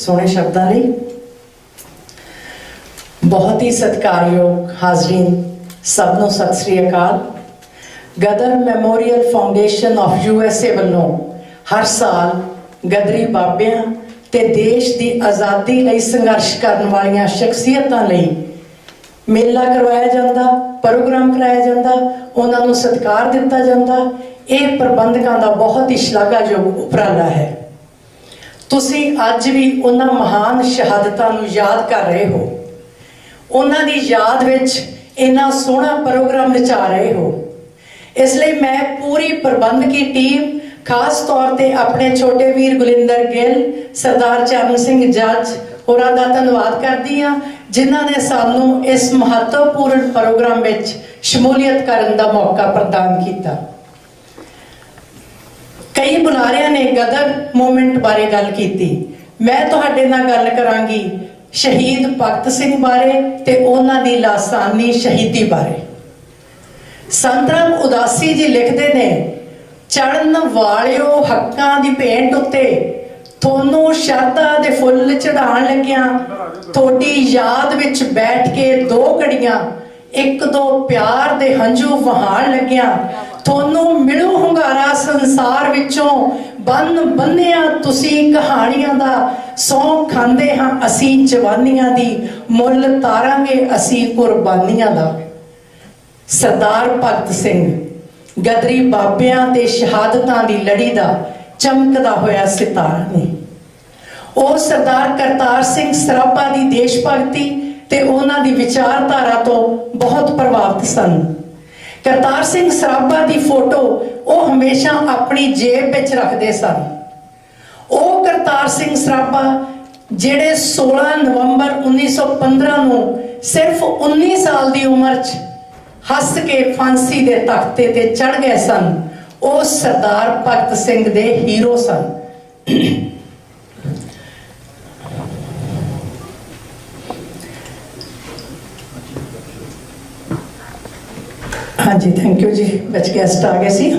ਸੋਹਣੇ ਸ਼ਬਦਾਂ ਲਈ। ਬਹੁਤ ਹੀ ਸਤਿਕਾਰਯੋਗ ਹਾਜ਼ਰੀਨ, ਸਭ ਨੂੰ ਸਤਿ ਸ੍ਰੀ ਅਕਾਲ। Ghadar memorial foundation of U S A ਵੱਲੋਂ ਹਰ ਸਾਲ ਗਦਰੀ ਬਾਬਿਆਂ ਤੇ ਦੇਸ਼ ਦੀ ਆਜ਼ਾਦੀ ਲਈ ਸੰਘਰਸ਼ ਕਰਨ ਵਾਲੀਆਂ ਸ਼ਖਸੀਅਤਾਂ ਲਈ ਮੇਲਾ ਕਰਵਾਇਆ ਜਾਂਦਾ, ਪ੍ਰੋਗਰਾਮ ਕਰਾਇਆ ਜਾਂਦਾ, ਉਹਨਾਂ ਨੂੰ ਸਤਿਕਾਰ ਦਿੱਤਾ ਜਾਂਦਾ। ਇਹ ਪ੍ਰਬੰਧਕਾਂ ਦਾ ਬਹੁਤ ਹੀ ਸ਼ਲਾਘਾਯੋਗ ਉਪਰਾਲਾ ਹੈ। ਤੁਸੀਂ ਅੱਜ ਵੀ ਉਹਨਾਂ ਮਹਾਨ ਸ਼ਹਾਦਤਾਂ ਨੂੰ ਯਾਦ ਕਰ ਰਹੇ ਹੋ। ਉਹਨਾਂ ਦੀ ਯਾਦ ਵਿੱਚ ਇੰਨਾ ਸੋਹਣਾ ਪ੍ਰੋਗਰਾਮ ਰਚਾ ਰਹੇ ਹੋ। ਇਸ ਲਈ ਮੈਂ ਪੂਰੀ ਪ੍ਰਬੰਧਕੀ ਟੀਮ, ਖਾਸ ਤੌਰ ਤੇ ਆਪਣੇ ਛੋਟੇ ਵੀਰ ਗੁਲਿੰਦਰ ਗਿੱਲ, ਸਰਦਾਰ ਚਰਨ ਸਿੰਘ ਜੱਜ, ਹੋਰਾਂ ਦਾ ਧੰਨਵਾਦ ਕਰਦੀ ਹਾਂ, ਜਿਨ੍ਹਾਂ ਨੇ ਸਾਨੂੰ ਇਸ ਮਹੱਤਵਪੂਰਨ ਪ੍ਰੋਗਰਾਮ ਵਿੱਚ ਸ਼ਮੂਲੀਅਤ ਕਰਨ ਦਾ ਮੌਕਾ ਪ੍ਰਦਾਨ ਕੀਤਾ। ਕਈ ਬੁਲਾਰਿਆਂ ਨੇ ਗਦਰ ਮੂਵਮੈਂਟ ਬਾਰੇ ਗੱਲ ਕੀਤੀ। ਮੈਂ ਤੁਹਾਡੇ ਨਾਲ ਗੱਲ ਕਰਾਂਗੀ ਸ਼ਹੀਦ ਭਗਤ ਸਿੰਘ ਬਾਰੇ ਤੇ ਉਹਨਾਂ ਦੀ ਲਾਸਾਨੀ ਸ਼ਹੀਦੀ ਬਾਰੇ। ਸੰਤਰਾਮ ਉਦਾਸੀ ਜੀ ਲਿਖਦੇ ਨੇ ਚੜਨ ਵਾਲਿਓ ਹੱਕਾਂ ਦੀ ਭੇਂਟ ਉੱਤੇ, ਤੁਹਾਨੂੰ ਸ਼ਰਧਾ ਦੇ ਫੁੱਲ ਚੜਾਉਣ ਲੱਗਿਆਂ, ਤੁਹਾਡੀ ਯਾਦ ਵਿੱਚ ਬੈਠ ਕੇ ਦੋ ਘੜੀਆਂ ਇੱਕ ਦੋ ਪਿਆਰ ਦੇ ਹੰਝੂ ਵਹਾਣ ਲੱਗਿਆ। ਤੁਹਾਨੂੰ ਮਿਲੂ ਹੁੰਗਾਰਾ ਸੰਸਾਰ ਵਿੱਚੋਂ। ਬੰਨ ਬੰਨਿਆ ਤੁਸੀਂ ਕਹਾਣੀਆਂ ਦਾ। ਸੌਂ ਖਾਂਦੇ ਹਾਂ ਅਸੀਂ ਜਵਾਨੀਆਂ ਦੀ। ਮੁੱਲ ਤਾਰਾਂਗੇ ਅਸੀਂ ਕੁਰਬਾਨੀਆਂ ਦਾ। ਸਰਦਾਰ ਭਗਤ ਸਿੰਘ, ਗਦਰੀ ਬਾਬਿਆਂ ਤੇ ਸ਼ਹਾਦਤਾਂ ਦੀ ਲੜੀ ਦਾ ਚਮਕਦਾ ਹੋਇਆ ਸਿਤਾਰਾ ਨੇ। ਉਹ ਸਰਦਾਰ ਕਰਤਾਰ ਸਿੰਘ ਸਰਾਭਾ ਦੀ ਦੇਸ਼ ਭਗਤੀ ਤੇ ਉਹਨਾਂ ਦੀ ਵਿਚਾਰਧਾਰਾ ਤੋਂ ਬਹੁਤ ਪ੍ਰਭਾਵਿਤ ਸਨ। ਕਰਤਾਰ ਸਿੰਘ ਸਰਾਭਾ ਦੀ ਫੋਟੋ ਉਹ ਹਮੇਸ਼ਾ ਆਪਣੀ ਜੇਬ ਵਿੱਚ ਰੱਖਦੇ ਸਨ। ਉਹ ਕਰਤਾਰ ਸਿੰਘ ਸਰਾਭਾ ਜਿਹੜੇ 16 ਨਵੰਬਰ 1915 ਨੂੰ ਸਿਰਫ 19 ਸਾਲ ਦੀ ਉਮਰ 'ਚ ਹੱਸ ਕੇ ਫਾਂਸੀ ਦੇ ਤਖਤੇ ਤੇ ਚੜ ਗਏ ਸਨ, ਉਹ ਸਰਦਾਰ ਭਗਤ ਸਿੰਘ ਦੇ ਹੀਰੋ ਸਨ। ਹਾਂਜੀ ਥੈਂਕ ਯੂ ਜੀ, ਵਿੱਚ ਗੈਸਟ ਆ ਗਏ ਸੀ।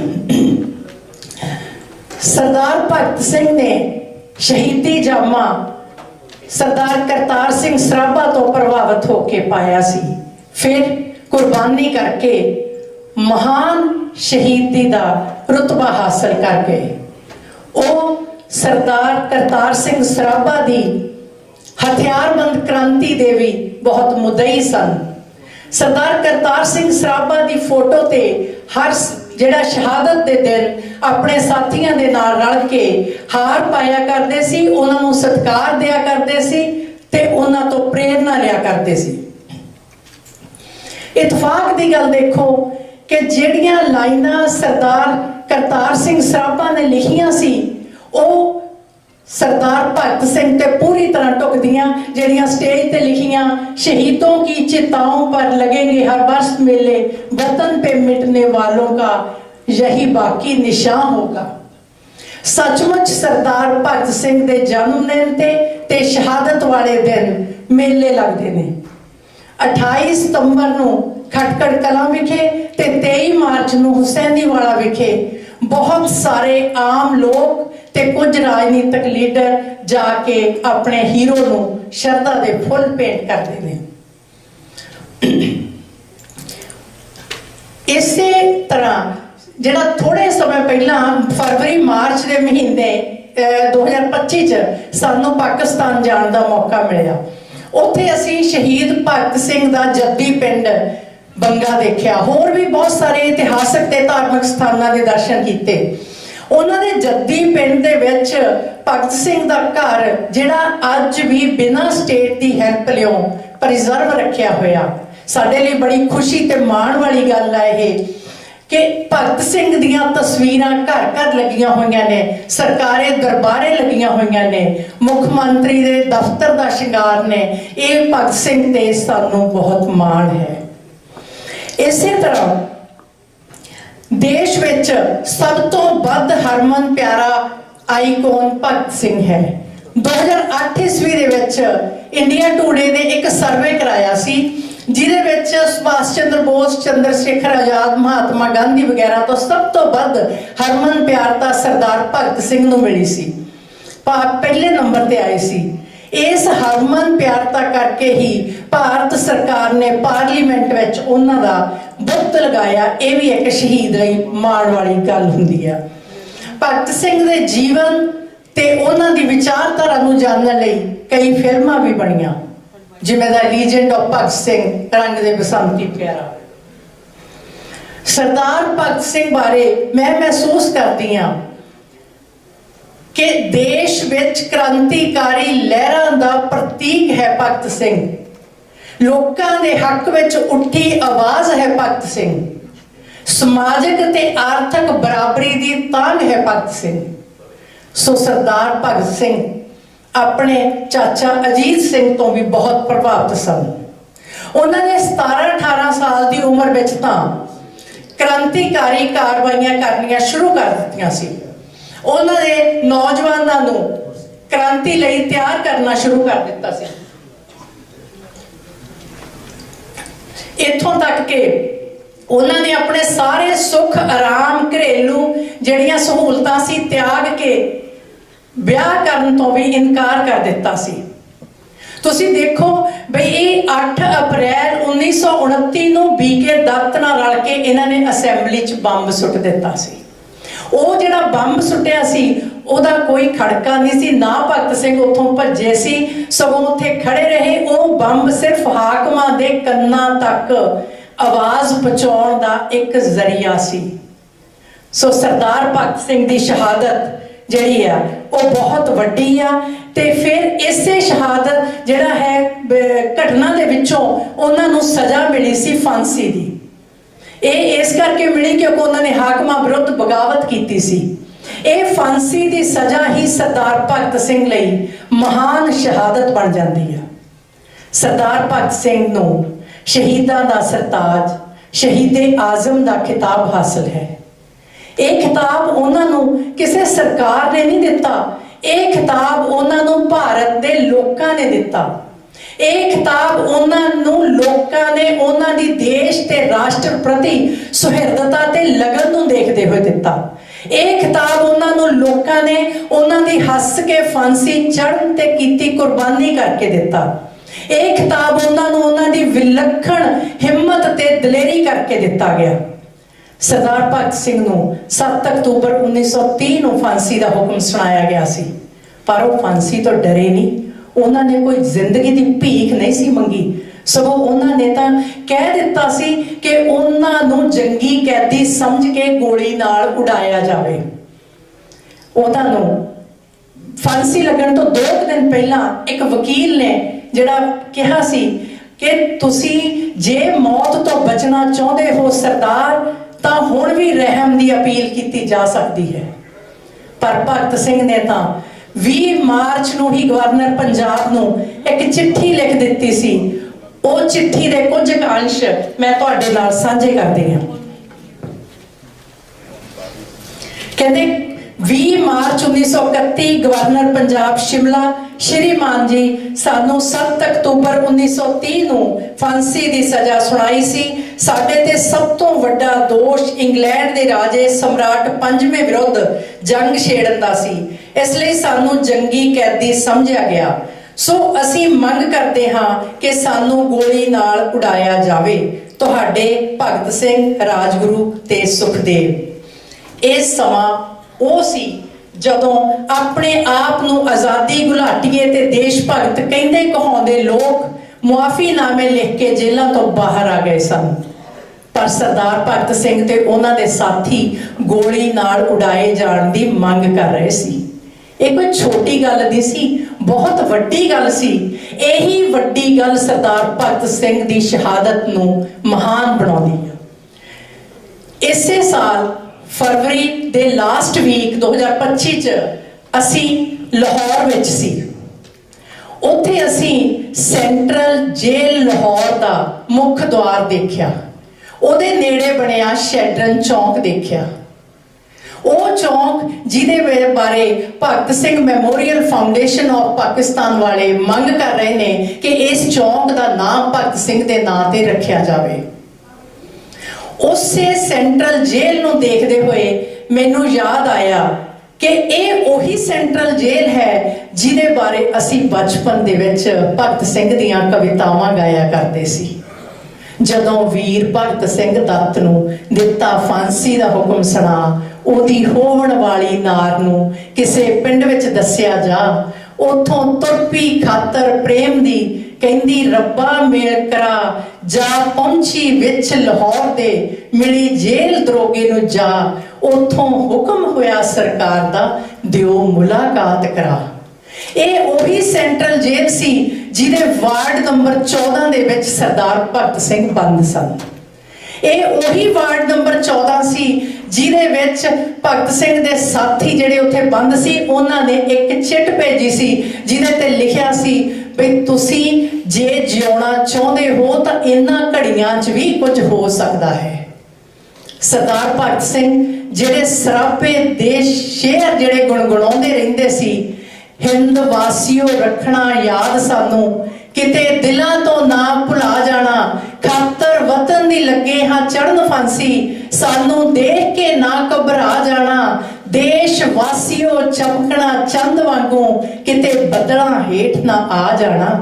ਸਰਦਾਰ ਭਗਤ ਸਿੰਘ ਨੇ ਸ਼ਹੀਦੀ ਜਾਮਾ ਸਰਦਾਰ ਕਰਤਾਰ ਸਿੰਘ ਸਰਾਭਾ ਤੋਂ ਪ੍ਰਭਾਵਿਤ ਹੋ ਕੇ ਪਾਇਆ ਸੀ। ਫਿਰ ਕੁਰਬਾਨੀ ਕਰਕੇ ਮਹਾਨ ਸ਼ਹੀਦੀ ਦਾ ਰਤਬਾ ਹਾਸਲ ਕਰ ਗਏ। ਉਹ ਸਰਦਾਰ ਕਰਤਾਰ ਸਿੰਘ ਸਰਾਭਾ ਦੀ ਹਥਿਆਰਬੰਦ ਕ੍ਰਾਂਤੀ ਦੇ ਵੀ ਬਹੁਤ ਮੁਦਈ ਸਨ। ਸਰਦਾਰ ਕਰਤਾਰ ਸਿੰਘ ਸਰਾਭਾ ਦੀ ਫੋਟੋ ਤੇ ਹਰ ਜਿਹੜਾ ਸ਼ਹਾਦਤ ਦੇ ਦਿਨ ਆਪਣੇ ਸਾਥੀਆਂ ਦੇ ਨਾਲ ਰਲ ਕੇ ਹਾਰ ਪਾਇਆ ਕਰਦੇ ਸੀ, ਉਹਨਾਂ ਨੂੰ ਸਤਿਕਾਰ ਦਿਆ ਕਰਦੇ ਸੀ ਤੇ ਉਹਨਾਂ ਤੋਂ ਪ੍ਰੇਰਣਾ ਲਿਆ ਕਰਦੇ ਸੀ। ਇਤਫਾਕ ਦੀ ਗੱਲ ਦੇਖੋ ਕਿ ਜਿਹੜੀਆਂ ਲਾਈਨਾਂ ਸਰਦਾਰ ਕਰਤਾਰ ਸਿੰਘ ਸਰਾਭਾ ਨੇ ਲਿਖੀਆਂ ਸੀ, ਉਹ ਸਰਦਾਰ ਭਗਤ ਸਿੰਘ ਤੇ ਪੂਰੀ ਤਰ੍ਹਾਂ ਟੁਕਦੀਆਂ, ਜਿਹੜੀਆਂ ਸਟੇਜ ਤੇ ਲਿਖੀਆਂ, ਸ਼ਹੀਦੋਂ ਕੀ ਚਿਤਾਓਂ ਪਰ ਲੱਗेंगे ਹਰ ਬਰਸ ਮੇਲੇ, ਵਤਨ ਪੇ ਮਿਟਨੇ ਵਾਲੋਂ ਦਾ ਯਹੀ ਬਾਕੀ ਨਿਸ਼ਾਨ ਹੋਗਾ। ਸੱਚਮੁੱਚ ਸਰਦਾਰ ਭਗਤ ਸਿੰਘ ਦੇ ਜਨਮ ਦਿਨ ਤੇ ਤੇ ਸ਼ਹਾਦਤ ਵਾਲੇ ਦਿਨ ਮੇਲੇ ਲੱਗਦੇ ਨੇ। 28 ਸਤੰਬਰ ਨੂੰ ਖਟਕੜ ਕਲਾਂ ਵਿਖੇ ਤੇ 23 ਮਾਰਚ ਨੂੰ ਹੁਸੈਨੀਵਾਲਾ ਵਿਖੇ ਬਹੁਤ ਸਾਰੇ ਆਮ ਲੋਕ ਤੇ ਕੁਝ ਰਾਜਨੀਤਿਕ ਲੀਡਰ ਜਾ ਕੇ ਆਪਣੇ ਹੀਰੋ ਨੂੰ ਸ਼ਰਧਾ ਦੇ ਫੁੱਲ ਭੇਂਟ ਕਰਦੇ ਨੇ। ਇਸੇ ਤਰ੍ਹਾਂ ਜਿਹੜਾ ਥੋੜੇ ਸਮੇਂ ਪਹਿਲਾਂ ਫਰਵਰੀ ਮਾਰਚ ਦੇ ਮਹੀਨੇ ਅਹ, 2025 ਚ ਸਾਨੂੰ ਪਾਕਿਸਤਾਨ ਜਾਣ ਦਾ ਮੌਕਾ ਮਿਲਿਆ। ਉੱਥੇ ਅਸੀਂ ਸ਼ਹੀਦ ਭਗਤ ਸਿੰਘ ਦਾ ਜੱਦੀ ਪਿੰਡ ਬੰਗਾ ਦੇਖਿਆ। ਹੋਰ ਵੀ ਬਹੁਤ ਸਾਰੇ ਇਤਿਹਾਸਕ ਤੇ ਧਾਰਮਿਕ ਸਥਾਨਾਂ ਦੇ ਦਰਸ਼ਨ ਕੀਤੇ। ਉਹਨਾਂ ਦੇ ਜੱਦੀ ਪਿੰਡ ਦੇ ਵਿੱਚ ਭਗਤ ਸਿੰਘ ਦਾ ਘਰ, ਜਿਹੜਾ ਅੱਜ ਵੀ ਬਿਨਾਂ ਸਟੇਟ ਦੀ ਹੈਲਪ ਲਿਓ ਪ੍ਰੀਜ਼ਰਵ ਰੱਖਿਆ ਹੋਇਆ। ਸਾਡੇ ਲਈ ਬੜੀ ਖੁਸ਼ੀ ਤੇ ਮਾਣ ਵਾਲੀ ਗੱਲ ਹੈ ਇਹ ਕਿ ਭਗਤ ਸਿੰਘ ਦੀਆਂ ਤਸਵੀਰਾਂ ਘਰ ਘਰ ਲੱਗੀਆਂ ਹੋਈਆਂ ਨੇ, ਸਰਕਾਰੇ ਦਰਬਾਰੇ ਲੱਗੀਆਂ ਹੋਈਆਂ ਨੇ, ਮੁੱਖ ਮੰਤਰੀ ਦੇ ਦਫ਼ਤਰ ਦਾ ਸ਼ਿੰਗਾਰ ਨੇ। ਇਹ ਭਗਤ ਸਿੰਘ ਤੇ ਸਾਨੂੰ ਬਹੁਤ ਮਾਣ ਹੈ। ਇਸੇ ਤਰ੍ਹਾਂ ਦੇਸ਼ ਵਿੱਚ ਸਭ ਤੋਂ ਵੱਧ ਹਰਮਨ ਪਿਆਰਾ ਆਈਕਨ ਭਗਤ ਸਿੰਘ ਹੈ। 2008 ਈਸਵੀ ਦੇ ਵਿੱਚ ਇੰਡੀਆ ਟੂਡੇ ਨੇ ਇੱਕ ਸਰਵੇ ਕਰਾਇਆ ਸੀ, ਜਿਹਦੇ ਵਿੱਚ ਸੁਭਾਸ਼ ਚੰਦਰ ਬੋਸ, ਚੰਦਰ ਸ਼ੇਖਰ ਆਜ਼ਾਦ, ਮਹਾਤਮਾ ਗਾਂਧੀ ਵਗੈਰਾ ਤੋਂ ਸਭ ਤੋਂ ਵੱਧ ਹਰਮਨ ਪਿਆਰਤਾ ਸਰਦਾਰ ਭਗਤ ਸਿੰਘ ਨੂੰ ਮਿਲੀ ਸੀ। ਭਾਰਤ ਪਹਿਲੇ ਨੰਬਰ ਤੇ ਆਏ ਸੀ। ਇਸ ਹਰਮਨ ਪਿਆਰਤਾ ਕਰਕੇ ਹੀ ਭਾਰਤ ਸਰਕਾਰ ਨੇ ਪਾਰਲੀਮੈਂਟ ਵਿੱਚ ਉਹਨਾਂ ਦਾ ਬੁੱਤ ਲਗਾਇਆ, ਇਹ ਵੀ ਇੱਕ ਸ਼ਹੀਦ ਲਈ ਮਾਣ ਵਾਲੀ ਗੱਲ ਹੁੰਦੀ ਆ। ਭਗਤ ਸਿੰਘ ਦੇ ਜੀਵਨ ਤੇ ਉਹਨਾਂ ਦੀ ਵਿਚਾਰਧਾਰਾ ਨੂੰ ਜਾਣਨ ਲਈ ਕਈ ਫਿਲਮਾਂ ਵੀ ਬਣੀਆਂ। ਜਿਵੇਂ the legend of Bhagat Singh, Rang De Basanti ਪਿਆਰਾ। ਸਰਦਾਰ ਭਗਤ ਸਿੰਘ ਬਾਰੇ ਮੈਂ ਮਹਿਸੂਸ ਕਰਦੀ ਹਾਂ ਕਿ ਦੇਸ਼ ਵਿੱਚ ਕ੍ਰਾਂਤੀਕਾਰੀ ਲਹਿਰਾਂ ਦਾ ਪ੍ਰਤੀਕ ਹੈ ਭਗਤ ਸਿੰਘ। ਲੋਕਾਂ ਦੇ ਹੱਕ ਵਿੱਚ ਉੱਠੀ ਆਵਾਜ਼ ਹੈ ਭਗਤ ਸਿੰਘ। ਸਮਾਜਿਕ ਤੇ ਆਰਥਿਕ ਬਰਾਬਰੀ ਦੀ ਤਾਂਗ ਹੈ ਭਗਤ ਸਿੰਘ। ਸੋ ਸਰਦਾਰ ਭਗਤ ਸਿੰਘ, ਆਪਣੇ ਚਾਚਾ ਅਜੀਤ ਸਿੰਘ ਤੋਂ ਵੀ ਬਹੁਤ ਪ੍ਰਭਾਵਿਤ ਸਨ। ਉਹਨਾਂ ਨੇ 17 18 ਸਾਲ ਦੀ ਉਮਰ ਵਿੱਚ ਤਾਂ ਕ੍ਰਾਂਤੀਕਾਰੀ ਕਾਰਵਾਈਆਂ ਕਰਨੀਆਂ ਸ਼ੁਰੂ ਕਰ ਦਿੱਤੀਆਂ ਸੀ। ਉਹਨਾਂ ਨੇ ਨੌਜਵਾਨਾਂ ਨੂੰ ਕ੍ਰਾਂਤੀ ਲਈ ਤਿਆਰ ਕਰਨਾ ਸ਼ੁਰੂ ਕਰ ਦਿੱਤਾ ਸੀ। ਇੱਥੋਂ ਤੱਕ ਕਿ ਉਹਨਾਂ ਨੇ ਆਪਣੇ ਸਾਰੇ ਸੁੱਖ, ਆਰਾਮ, ਘਰੇਲੂ ਜਿਹੜੀਆਂ ਸਹੂਲਤਾਂ ਸੀ ਤਿਆਗ ਕੇ ਵਿਆਹ ਕਰਨ ਤੋਂ ਵੀ ਇਨਕਾਰ ਕਰ ਦਿੱਤਾ ਸੀ। ਤੁਸੀਂ ਦੇਖੋ ਬਈ ਇਹ 8 ਅਪ੍ਰੈਲ 1929 ਨੂੰ ਬੀਕੇ ਦੱਤ ਨਾਲ ਰਲ ਕੇ ਇਹਨਾਂ ਨੇ ਅਸੈਂਬਲੀ 'ਚ ਬੰਬ ਸੁੱਟ ਦਿੱਤਾ ਸੀ। ਉਹ ਜਿਹੜਾ ਬੰਬ ਸੁੱਟਿਆ ਸੀ ਉਹਦਾ ਕੋਈ ਖੜਕਾ ਨਹੀਂ ਸੀ, ਨਾ ਭਗਤ ਸਿੰਘ ਉੱਥੋਂ ਭੱਜੇ ਸੀ, ਸਗੋਂ ਉੱਥੇ ਖੜੇ ਰਹੇ। ਉਹ ਬੰਬ ਸਿਰਫ ਹਾਕਮਾਂ ਦੇ ਕੰਨਾਂ ਤੱਕ ਆਵਾਜ਼ ਪਹੁੰਚਾਉਣ ਦਾ ਇੱਕ ਜ਼ਰੀਆ ਸੀ। ਸੋ ਸਰਦਾਰ ਭਗਤ ਸਿੰਘ ਦੀ ਸ਼ਹਾਦਤ ਜਿਹੜੀ ਆ, ਉਹ ਬਹੁਤ ਵੱਡੀ ਆ ਤੇ ਫਿਰ ਇਸੇ ਸ਼ਹਾਦਤ ਜਿਹੜਾ ਹੈ ਘਟਨਾ ਦੇ ਵਿੱਚੋਂ ਉਹਨਾਂ ਨੂੰ ਸਜ਼ਾ ਮਿਲੀ ਸੀ ਫਾਂਸੀ ਦੀ। ਇਹ ਇਸ ਕਰਕੇ ਮਿਲੀ ਕਿਉਂਕਿ ਉਹਨਾਂ ਨੇ ਹਾਕਮਾਂ ਵਿਰੁੱਧ ਬਗਾਵਤ ਕੀਤੀ ਸੀ। ਇਹ ਫਾਂਸੀ ਦੀ ਸਜ਼ਾ ਹੀ ਸਰਦਾਰ ਭਗਤ ਸਿੰਘ ਲਈ ਮਹਾਨ ਸ਼ਹਾਦਤ ਬਣ ਜਾਂਦੀ ਹੈ। ਸਰਦਾਰ ਭਗਤ ਸਿੰਘ ਨੂੰ ਸ਼ਹੀਦਾਂ ਦਾ ਸਰਤਾਜ, ਸ਼ਹੀਦੇ ਆਜ਼ਮ ਦਾ ਖਿਤਾਬ ਹਾਸਲ ਹੈ। ਇਹ ਖਿਤਾਬ ਉਹਨਾਂ ਨੂੰ ਕਿਸੇ ਸਰਕਾਰ ਨੇ ਨਹੀਂ ਦਿੱਤਾ। ਇਹ ਖਿਤਾਬ ਉਹਨਾਂ ਨੂੰ ਭਾਰਤ ਦੇ ਲੋਕਾਂ ਨੇ ਦਿੱਤਾ। ਇਹ ਖਿਤਾਬ ਉਹਨਾਂ ਨੂੰ ਲੋਕਾਂ ਨੇ ਉਹਨਾਂ ਦੀ ਦੇਸ਼ ਤੇ ਰਾਸ਼ਟਰ ਪ੍ਰਤੀ ਸੁਹਿਰਦਤਾ ਤੇ ਲਗਨ ਨੂੰ ਦੇਖਦੇ ਹੋਏ ਦਿੱਤਾ। ਇਹ ਖਿਤਾਬ ਉਹਨਾਂ ਨੂੰ ਲੋਕਾਂ ਨੇ ਉਹਨਾਂ ਦੀ ਹੱਸ ਕੇ ਫਾਂਸੀ, ਚੜ੍ਹਨ ਤੇ ਕੀਤੀ ਕੁਰਬਾਨੀ ਕਰਕੇ ਦਿੱਤਾ। ਇਹ ਖਿਤਾਬ ਉਹਨਾਂ ਨੂੰ ਉਹਨਾਂ ਦੀ ਵਿਲੱਖਣ ਹਿੰਮਤ ਤੇ ਦਲੇਰੀ ਕਰਕੇ ਦਿੱਤਾ ਗਿਆ। ਸਰਦਾਰ ਭਗਤ ਸਿੰਘ ਨੂੰ 7 ਅਕਤੂਬਰ 1930 ਨੂੰ ਫਾਂਸੀ ਦਾ ਹੁਕਮ ਸੁਣਾਇਆ ਗਿਆ ਸੀ। ਪਰ ਉਹ ਫਾਂਸੀ ਤੋਂ ਡਰੇ ਨਹੀਂ। ਉਹਨਾਂ ਨੇ ਕੋਈ ਜ਼ਿੰਦਗੀ ਦੀ ਭੀਖ ਨਹੀਂ ਸੀ ਮੰਗੀ। ਸਗੋਂ ਉਹਨਾਂ ਨੇ ਤਾਂ ਕਹਿ ਦਿੱਤਾ ਸੀ ਕਿ ਉਹਨਾਂ ਨੂੰ ਜੰਗੀ ਕੈਦੀ ਸਮਝ ਕੇ ਗੋਲੀ ਨਾਲ ਉਡਾਇਆ ਜਾਵੇ। ਉਹਨਾਂ ਨੂੰ ਫਾਂਸੀ ਲੱਗਣ ਤੋਂ 2 ਦਿਨ ਪਹਿਲਾਂ ਇੱਕ ਵਕੀਲ ਨੇ ਜਿਹੜਾ ਕਿਹਾ ਸੀ ਕਿ ਤੁਸੀਂ ਜੇ ਮੌਤ ਤੋਂ ਬਚਣਾ ਚਾਹੁੰਦੇ ਹੋ ਸਰਦਾਰ, ਤਾਂ ਹੁਣ ਵੀ ਰਹਿਮ ਦੀ ਅਪੀਲ ਕੀਤੀ ਜਾ ਸਕਦੀ ਹੈ। ਪਰ ਭਗਤ ਸਿੰਘ ਨੇ ਤਾਂ 20 ਮਾਰਚ ਨੂੰ ਹੀ ਗਵਰਨਰ ਪੰਜਾਬ ਨੂੰ ਇੱਕ ਚਿੱਠੀ ਲਿਖ ਦਿੱਤੀ ਸੀ ਉਹ ਚਿੱਠੀ ਦੇ ਕੁਝ ਅੰਸ਼ ਮੈਂ ਤੁਹਾਡੇ ਨਾਲ ਸਾਂਝੇ ਕਰਦੀ ਹਾਂ। ਕਹਿੰਦੇ 20 ਮਾਰਚ 1931 ਗਵਰਨਰ ਪੰਜਾਬ ਸ਼ਿਮਲਾ ਸ਼੍ਰੀਮਾਨ ਜੀ ਸਾਨੂੰ 7 ਅਕਤੂਬਰ 1930 ਨੂੰ ਫਾਂਸੀ ਦੀ ਸਜ਼ਾ ਸੁਣਾਈ ਸੀ। ਸਾਡੇ ਤੇ ਸਭ ਤੋਂ ਵੱਡਾ ਦੋਸ਼ ਇੰਗਲੈਂਡ ਦੇ ਰਾਜੇ ਸਮਰਾਟ ਪੰਜਵੇਂ ਵਿਰੁੱਧ ਜੰਗ ਛੇੜਨ ਦਾ ਸੀ। ਇਸ ਲਈ ਸਾਨੂੰ ਜੰਗੀ ਕੈਦੀ ਸਮਝਿਆ ਗਿਆ। ਸੋ ਅਸੀਂ ਮੰਗ ਕਰਦੇ ਹਾਂ ਕਿ ਸਾਨੂੰ ਗੋਲੀ ਨਾਲ ਉਡਾਇਆ ਜਾਵੇ। ਤੁਹਾਡੇ ਭਗਤ ਸਿੰਘ, ਰਾਜਗੁਰੂ ਤੇ ਸੁਖਦੇਵ। ਇਹ ਸਮਾਂ ਉਹ ਸੀ ਜਦੋਂ ਆਪਣੇ ਆਪ ਨੂੰ ਆਜ਼ਾਦੀ ਗੁਲਾਟੀਏ ਤੇ ਦੇਸ਼ ਭਗਤ ਕਹਿੰਦੇ ਕਹਾਉਂਦੇ ਲੋਕ ਮੁਆਫੀਨਾਮੇ ਲਿਖ ਕੇ ਜੇਲ੍ਹਾਂ ਤੋਂ ਬਾਹਰ ਆ ਗਏ ਸਨ। ਪਰ ਸਰਦਾਰ ਭਗਤ ਸਿੰਘ ਤੇ ਉਹਨਾਂ ਦੇ ਸਾਥੀ ਗੋਲੀ ਨਾਲ ਉਡਾਏ ਜਾਣ ਦੀ ਮੰਗ ਕਰ ਰਹੇ ਸੀ। ਇਹ ਕੋਈ ਛੋਟੀ ਗੱਲ ਨਹੀਂ ਸੀ, ਬਹੁਤ ਵੱਡੀ ਗੱਲ ਸੀ। ਇਹੀ ਵੱਡੀ ਗੱਲ ਸਰਦਾਰ ਭਗਤ ਸਿੰਘ ਦੀ ਸ਼ਹਾਦਤ ਨੂੰ ਮਹਾਨ ਬਣਾਉਂਦੀ ਹੈ ਇਸੇ ਸਾਲ ਫਰਵਰੀ ਦੇ ਲਾਸਟ ਵੀਕ 2025 ਚ ਅਸੀਂ ਲਾਹੌਰ ਵਿੱਚ ਸੀ। ਉੱਥੇ ਅਸੀਂ ਸੈਂਟਰਲ ਜੇਲ੍ਹ ਲਾਹੌਰ ਦਾ ਮੁੱਖ ਦੁਆਰ ਦੇਖਿਆ। ਉਹਦੇ ਨੇੜੇ ਬਣਿਆ ਸ਼ੈਡਰਨ ਚੌਂਕ ਦੇਖਿਆ। ਉਹ ਚੌਂਕ ਜਿਹਦੇ ਬਾਰੇ Bhagat Singh memorial foundation of Pakistan ਵਾਲੇ ਮੰਗ ਕਰ ਰਹੇ ਨੇ ਕਿ ਇਸ ਚੌਂਕ ਦਾ ਨਾਮ ਭਗਤ ਸਿੰਘ ਦੇ ਨਾਂ ਤੇ ਰੱਖਿਆ ਜਾਵੇ। ਉਸੇ ਸੈਂਟਰਲ ਜੇਲ੍ਹ ਨੂੰ ਦੇਖਦੇ ਹੋਏ ਮੈਨੂੰ ਯਾਦ ਆਇਆ ਕਿ ਇਹ ਉਹੀ ਸੈਂਟਰਲ ਜੇਲ੍ਹ ਹੈ ਜਿਹਦੇ ਬਾਰੇ ਅਸੀਂ ਬਚਪਨ ਦੇ ਵਿੱਚ ਭਗਤ ਸਿੰਘ ਦੀਆਂ ਕਵਿਤਾਵਾਂ ਗਾਇਆ ਕਰਦੇ ਸੀ। ਜਦੋਂ ਵੀਰ ਭਗਤ ਸਿੰਘ ਦੱਤ ਨੂੰ ਦਿੱਤਾ ਫਾਂਸੀ ਦਾ ਹੁਕਮ ਸੁਣਾ ਉਹਦੀ ਹੋਵਣ ਵਾਲੀ ਨਾਰ ਨੂੰ ਕਿਸੇ ਪਿੰਡ ਵਿੱਚ ਦੱਸਿਆ ਜਾ, ਉਥੋਂ ਤੁਰਪੀ ਖਾਤਰ ਪ੍ਰੇਮ ਦੀ ਕਹਿੰਦੀ, ਰੱਬਾ ਮੇਲ ਕਰਾ, ਜਾ ਪਹੁੰਚੀ ਵਿੱਚ ਲਾਹੌਰ ਦੇ, ਮਿਲੀ ਜੇਲ੍ਹ ਦਰੋਗੇ ਨੂੰ ਜਾ, ਉਥੋਂ ਹੁਕਮ ਹੋਇਆ ਸਰਕਾਰ ਦਾ, ਦਿਓ ਮੁਲਾਕਾਤ ਕਰਾ। ਇਹ ਉਹੀ ਸੈਂਟਰਲ ਜੇਲ੍ਹ ਸੀ ਜਿਹਦੇ ਵਾਰਡ ਨੰਬਰ 14 ਦੇ ਵਿੱਚ ਸਰਦਾਰ ਭਗਤ ਸਿੰਘ ਬੰਦ ਸਨ। ਇਹ ਉਹੀ ਵਾਰਡ ਨੰਬਰ 14 ਸੀ ਜਿਹਦੇ ਵਿੱਚ ਭਗਤ ਸਿੰਘ ਦੇ ਸਾਥੀ ਜਿਹੜੇ ਉੱਥੇ ਬੰਦ ਸੀ, ਉਹਨਾਂ ਨੇ ਇੱਕ ਚਿੱਟ ਭੇਜੀ ਸੀ, ਜਿਹਦੇ ਤੇ ਲਿਖਿਆ ਸੀ ਵੀ ਤੁਸੀਂ ਜੇ ਜਿਉਣਾ ਚਾਹੁੰਦੇ ਹੋ ਤਾਂ ਇਹਨਾਂ ਘੜੀਆਂ 'ਚ ਵੀ ਕੁਝ ਹੋ ਸਕਦਾ ਹੈ। ਸਰਦਾਰ ਭਗਤ ਸਿੰਘ ਜਿਹੜੇ ਸਰਾਪੇ ਦੇ ਸ਼ੇਰ ਜਿਹੜੇ ਗੁਣਗੁਣਾਉਂਦੇ ਰਹਿੰਦੇ ਸੀ, ਹਿੰਦ ਵਾਸੀਓ, ਰੱਖਣਾ ਯਾਦ ਸਾਨੂੰ। ਕਿਤੇ ਦਿਲਾਂ ਤੋਂ ਨਾ ਭੁਲਾ ਜਾਣਾ। ਖਾਤਰ ਵਤਨ ਦੀ ਲੱਗੇ ਹਾਂ ਚੜਨ ਫਾਂਸੀ। ਸਾਨੂੰ ਦੇਖ ਕੇ ਨਾ ਘਬਰਾ ਜਾਣਾ। ਦੇਸ਼ ਵਾਸੀਓ ਚਮਕਣਾ ਚੰਦ ਵਾਂਗੂ ਕਿਤੇ ਬਦਲਾਂ ਹੇਠ ਨਾ ਆ ਜਾਣਾ।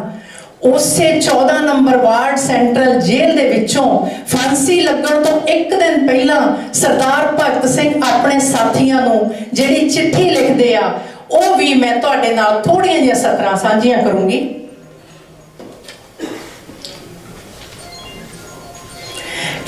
ਉਸੇ 14 ਨੰਬਰ ਵਾਰਡ ਸੈਂਟਰਲ ਜੇਲ੍ਹ ਦੇ ਵਿੱਚੋਂ ਫਾਂਸੀ ਲੱਗਣ ਤੋਂ ਇੱਕ ਦਿਨ ਪਹਿਲਾਂ ਸਰਦਾਰ ਭਗਤ ਸਿੰਘ ਆਪਣੇ ਸਾਥੀਆਂ ਨੂੰ ਜਿਹੜੀ ਚਿੱਠੀ ਲਿਖਦੇ ਆ, ਉਹ ਵੀ ਮੈਂ ਤੁਹਾਡੇ ਨਾਲ ਥੋੜੀਆਂ ਜਿਹੀਆਂ ਸਤਰਾਂ ਸਾਂਝੀਆਂ ਕਰੂੰਗੀ।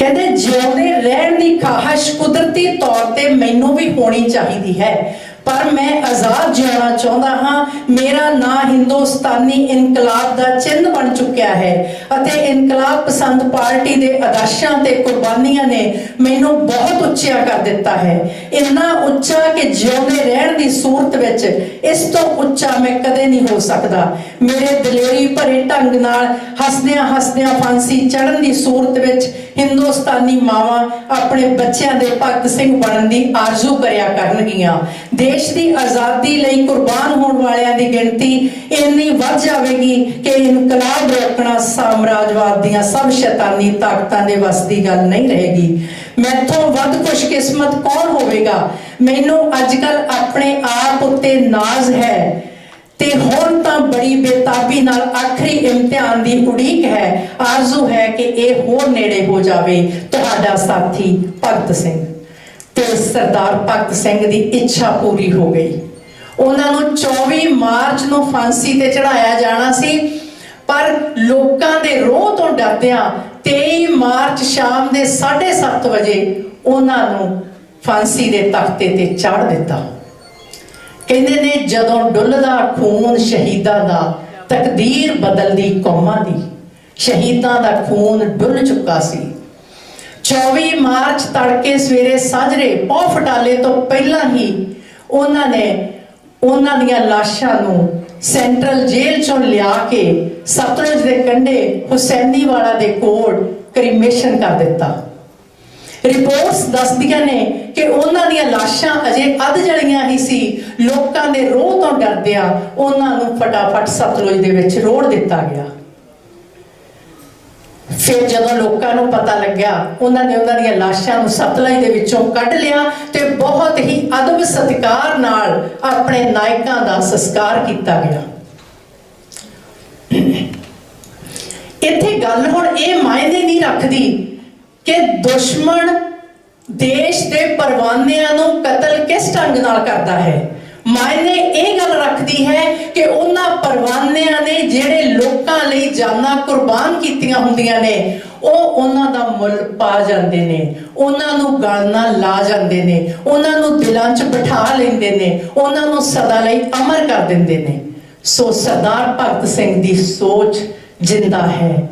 ਕਹਿੰਦੇ ਜਿਉਂਦੇ ਰਹਿਣ ਦੀ ਖਾਹਸ਼ ਕੁਦਰਤੀ ਤੌਰ ਤੇ ਮੈਨੂੰ ਵੀ ਹੋਣੀ ਚਾਹੀਦੀ ਹੈ। ਪਰ ਮੈਂ ਆਜ਼ਾਦ ਜਿਉਣਾ ਚਾਹੁੰਦਾ ਹਾਂ। ਮੇਰਾ ਨਾਂ ਹਿੰਦੁਸਤਾਨੀ ਇਨਕਲਾਬ ਦਾ ਚਿੰਨ੍ਹ ਬਣ ਚੁੱਕਿਆ ਹੈ ਅਤੇ ਇਨਕਲਾਬ ਪਸੰਦ ਪਾਰਟੀ ਦੇ ਆਦਰਸ਼ਾਂ ਤੇ ਕੁਰਬਾਨੀਆਂ ਨੇ ਮੈਨੂੰ ਬਹੁਤ ਉੱਚਾ ਕਰ ਦਿੱਤਾ ਹੈ। ਇੰਨਾ ਉੱਚਾ ਕਿ ਜਿਉਂਦੇ ਰਹਿਣ ਦੀ ਸੂਰਤ ਵਿੱਚ ਇਸ ਤੋਂ ਉੱਚਾ ਮੈਂ ਕਦੇ ਨਹੀਂ ਹੋ ਸਕਦਾ। ਮੇਰੇ ਦਲੇਰੀ ਭਰੇ ਢੰਗ ਨਾਲ ਹੱਸਦਿਆਂ ਹੱਸਦਿਆਂ ਫਾਂਸੀ ਚੜਨ ਦੀ ਸੂਰਤ ਵਿੱਚ ਹਿੰਦੁਸਤਾਨੀ ਮਾਵਾਂ ਆਪਣੇ ਬੱਚਿਆਂ ਦੇ ਭਗਤ ਸਿੰਘ ਬਣਨ ਦੀ ਆਰਜ਼ੂ ਕਰਿਆ ਕਰਨਗੀਆਂ। ਦੇਸ਼ ਦੀ ਆਜ਼ਾਦੀ ਲਈ ਕੁਰਬਾਨ ਹੋਣ ਵਾਲਿਆਂ ਦੀ ਗਿਣਤੀ ਇੰਨੀ ਵੱਧ ਜਾਵੇਗੀ ਕਿ ਇਨਕਲਾਬ ਰੋਕਣਾ ਸਾਮਰਾਜਵਾਦ ਦੀਆਂ ਸਭ ਸ਼ੈਤਾਨੀ ਤਾਕਤਾਂ ਦੇ ਵੱਸ ਦੀ ਗੱਲ ਨਹੀਂ ਰਹੇਗੀ। ਮੈਥੋਂ ਵੱਧ ਖੁਸ਼ਕਿਸਮਤ ਕੌਣ ਹੋਵੇਗਾ? ਮੈਨੂੰ ਅੱਜਕੱਲ ਆਪਣੇ ਆਪ ਉੱਤੇ ਨਾਜ਼ ਹੈ। ਤੇ ਹੁਣ ਤਾਂ ਬੜੀ ਬੇਤਾਬੀ ਨਾਲ ਆਖਰੀ ਇਮਤਿਹਾਨ ਦੀ ਉਡੀਕ ਹੈ। ਆਰਜ਼ੂ ਹੈ ਕਿ ਇਹ ਹੋਰ ਨੇੜੇ ਹੋ ਜਾਵੇ। ਤੁਹਾਡਾ ਸਾਥੀ ਭਗਤ ਸਿੰਘ। ਤੇ ਸਰਦਾਰ ਭਗਤ ਸਿੰਘ ਦੀ ਇੱਛਾ ਪੂਰੀ ਹੋ ਗਈ। ਉਹਨਾਂ ਨੂੰ 24 ਮਾਰਚ ਨੂੰ ਫਾਂਸੀ ਤੇ ਚੜਾਇਆ ਜਾਣਾ ਸੀ। ਪਰ ਲੋਕਾਂ ਦੇ ਰੋਹ ਤੋਂ ਡਰਦਿਆਂ 23 ਮਾਰਚ ਸ਼ਾਮ ਦੇ 7:30 ਵਜੇ ਉਹਨਾਂ ਨੂੰ ਫਾਂਸੀ ਦੇ ਤਖਤੇ ਤੇ ਚਾੜ ਦਿੱਤਾ। ਕਹਿੰਦੇ ਨੇ ਜਦੋਂ ਡੁੱਲਦਾ ਖੂਨ ਸ਼ਹੀਦਾਂ ਦਾ, ਤਕਦੀਰ ਬਦਲਦੀ ਕੌਮਾਂ ਦੀ। ਸ਼ਹੀਦਾਂ ਦਾ ਖੂਨ ਡੁੱਲ ਚੁੱਕਾ ਸੀ। 24 ਮਾਰਚ ਤੜਕੇ ਸਵੇਰੇ ਸਾਜਰੇ ਪੌ ਫਟਾਲੇ ਤੋਂ ਪਹਿਲਾਂ ਹੀ ਉਹਨਾਂ ਨੇ ਉਹਨਾਂ ਦੀਆਂ ਲਾਸ਼ਾਂ ਨੂੰ ਸੈਂਟਰਲ ਜੇਲ੍ਹ ਚੋਂ ਲਿਆ ਕੇ ਸਤਲੁਜ ਦੇ ਕੰਢੇ ਹੁਸੈਨੀ ਵਾਲਾ ਦੇ ਕੋਲ ਕ੍ਰਿਮੇਸ਼ਨ ਕਰ ਦਿੱਤਾ। ਰਿਪੋਰਟਸ ਦੱਸਦੀਆਂ ਨੇ ਕਿ ਉਹਨਾਂ ਦੀਆਂ ਲਾਸ਼ਾਂ ਅਜੇ ਅੱਧ ਜਲੀਆਂ ਹੀ ਸੀ। ਲੋਕਾਂ ਦੇ ਰੋਹ ਤੋਂ ਡਰਦਿਆਂ ਉਹਨਾਂ ਨੂੰ ਫਟਾਫਟ ਸਤਲੁਜ ਦੇ ਵਿੱਚ ਰੋੜ ਦਿੱਤਾ ਗਿਆ। ਫਿਰ ਜਦੋਂ ਲੋਕਾਂ ਨੂੰ ਪਤਾ ਲੱਗਿਆ, ਉਹਨਾਂ ਨੇ ਉਹਨਾਂ ਦੀਆਂ ਲਾਸ਼ਾਂ ਨੂੰ ਸਤਲੁਜ ਦੇ ਵਿੱਚੋਂ ਕੱਢ ਲਿਆ ਤੇ ਬਹੁਤ ਹੀ ਅਦਬ ਸਤਿਕਾਰ ਨਾਲ ਆਪਣੇ ਨਾਇਕਾਂ ਦਾ ਸੰਸਕਾਰ ਕੀਤਾ ਗਿਆ। ਇੱਥੇ ਗੱਲ ਹੁਣ ਇਹ ਮਾਇਨੇ ਨਹੀਂ ਰੱਖਦੀ ਕਿ ਦੁਸ਼ਮਣ ਦੇਸ਼ ਦੇ ਪਰਵਾਨਿਆਂ ਨੂੰ ਕਤਲ ਕਿਸ ਢੰਗ ਨਾਲ ਕਰਦਾ ਹੈ? ਮਾਇਨੇ ਇਹ ਗੱਲ ਰੱਖਦੀ ਹੈ ਕਿ ਉਹਨਾਂ ਪਰਵਾਨਿਆਂ ਨੇ ਜਿਹੜੇ ਲੋਕਾਂ ਲਈ ਜਾਨਾਂ ਕੁਰਬਾਨ ਕੀਤੀਆਂ ਹੁੰਦੀਆਂ ਨੇ, ਉਹ ਉਹਨਾਂ ਦਾ ਮੁੱਲ ਪਾ ਜਾਂਦੇ ਨੇ, ਉਹਨਾਂ ਨੂੰ ਗਲ ਲਾ ਜਾਂਦੇ ਨੇ, ਉਹਨਾਂ ਨੂੰ ਦਿਲਾਂ 'ਚ ਬਿਠਾ ਲੈਂਦੇ ਨੇ, ਉਹਨਾਂ ਨੂੰ ਸਦਾ ਲਈ ਅਮਰ ਕਰ ਦਿੰਦੇ ਨੇ। ਸੋ ਸਰਦਾਰ ਭਗਤ ਸਿੰਘ ਦੀ ਸੋਚ ਜਿੰਦਾ ਹੈ।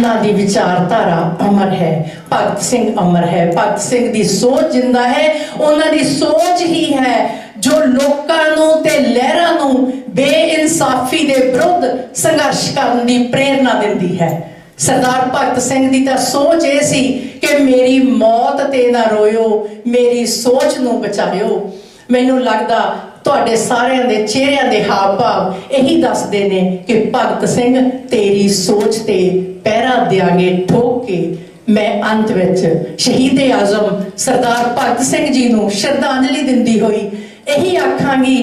ਉਹਨਾਂ ਦੀ ਵਿਚਾਰਧਾਰਾ ਅਮਰ ਹੈ, ਭਗਤ ਸਿੰਘ ਅਮਰ ਹੈ। ਭਗਤ ਸਿੰਘ ਦੀ ਸੋਚ ਜਿੰਦਾ ਹੈ, ਉਹਨਾਂ ਦੀ ਸੋਚ ਹੀ ਹੈ, ਜੋ ਲੋਕਾਂ ਨੂੰ ਤੇ ਲਹਿਰਾਂ ਨੂੰ ਬੇਇਨਸਾਫੀ ਦੇ ਵਿਰੁੱਧ ਸੰਘਰਸ਼ ਕਰਨ ਦੀ ਪ੍ਰੇਰਣਾ ਦਿੰਦੀ ਹੈ। ਸਰਦਾਰ ਭਗਤ ਸਿੰਘ ਦੀ ਤਾਂ ਸੋਚ ਇਹ ਸੀ ਕਿ ਮੇਰੀ ਮੌਤ ਤੇ ਨਾ ਰੋਇਓ, ਮੇਰੀ ਸੋਚ ਨੂੰ ਬਚਾਇਓ। ਮੈਨੂੰ ਲੱਗਦਾ ਤੁਹਾਡੇ ਸਾਰਿਆਂ ਦੇ ਚਿਹਰਿਆਂ ਦੇ ਹਾਵ ਭਾਵ ਇਹੀ ਦੱਸਦੇ ਨੇ ਕਿ ਭਗਤ ਸਿੰਘ ਤੇਰੀ ਸੋਚ ਤੇ ਪਹਿਰਾ ਦਿਆਂਗੇ ਠੋਕ ਕੇ ਮੈਂ ਅੰਤ ਵਿੱਚ ਸ਼ਹੀਦੇ ਆਜ਼ਮ ਸਰਦਾਰ ਭਗਤ ਸਿੰਘ ਜੀ ਨੂੰ ਸ਼ਰਧਾਂਜਲੀ ਦਿੰਦੀ ਹੋਈ ਇਹੀ ਆਖਾਂਗੀ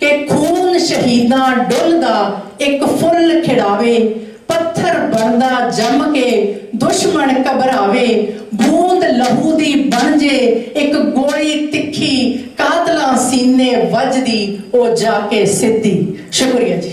ਕਿ ਖੂਨ ਸ਼ਹੀਦਾਂ ਡੁੱਲਦਾ ਇੱਕ ਫੁੱਲ ਖਿੜਾਵੇ ਪੱਥਰ ਬਣਦਾ ਜੰਮ ਕੇ ਦੁਸ਼ਮਣ ਘਬਰਾਵੇ। ਬੂੰਦ ਲਹੂ ਦੀ ਬਣ ਜੇ, ਇੱਕ ਗੋਲੀ ਤਿੱਖੀ ਕਾਤਲਾਂ ਸੀਨੇ ਵੱਜਦੀ, ਉਹ ਜਾ ਕੇ ਸਿੱਧੀ। ਸ਼ੁਕਰੀਆ ਜੀ।